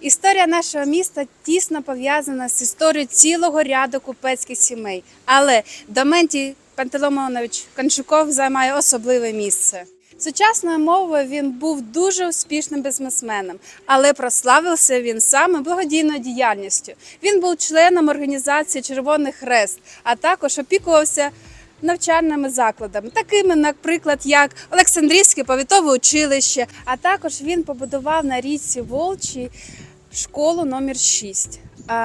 Історія нашого міста тісно пов'язана з історією цілого ряду купецьких сімей. Але Доментій Пантелеймонович Кончуков займає особливе місце. Сучасною мовою він був дуже успішним бізнесменом, але прославився він саме благодійною діяльністю. Він був членом організації Червоний Хрест, а також опікувався навчальними закладами, такими, наприклад, як Олександрійське повітове училище. А також він побудував на річці Волчі школу номер 6.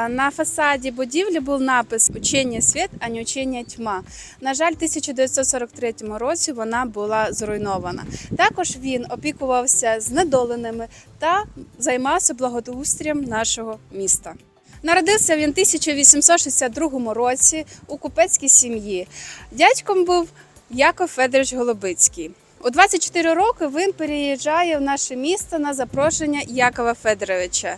На фасаді будівлі був напис Учення світ, а не учення тьма. На жаль, в 1943 році вона була зруйнована. Також він опікувався знедоленими та займався благоустрієм нашого міста. Народився він в 1862 році у купецькій сім'ї. Дядьком був Яков Федорович Голубицький. У 24 роки він переїжджає в наше місто на запрошення Якова Федоровича.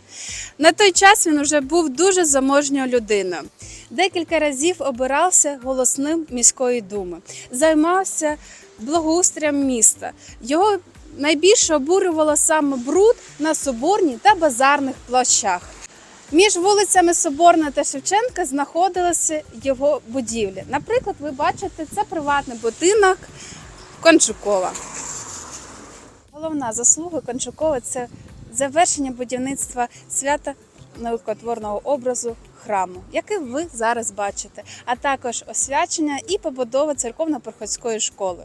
На той час він вже був дуже заможньою людиною. Декілька разів обирався голосним міської думи, займався благоустрієм міста. Його найбільше обурювало саме бруд на соборній та базарних площах. Між вулицями Соборна та Шевченка знаходилися його будівлі. Наприклад, ви бачите, це приватний будинок Кончукова. Головна заслуга Кончукова це завершення будівництва свята наукотворного образу храму, який ви зараз бачите, а також освячення і побудова церковно-приходської школи.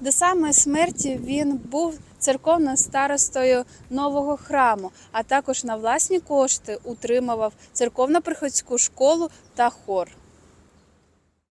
До самої смерті він був церковною старостою нового храму, а також на власні кошти утримував церковно-приходську школу та хор.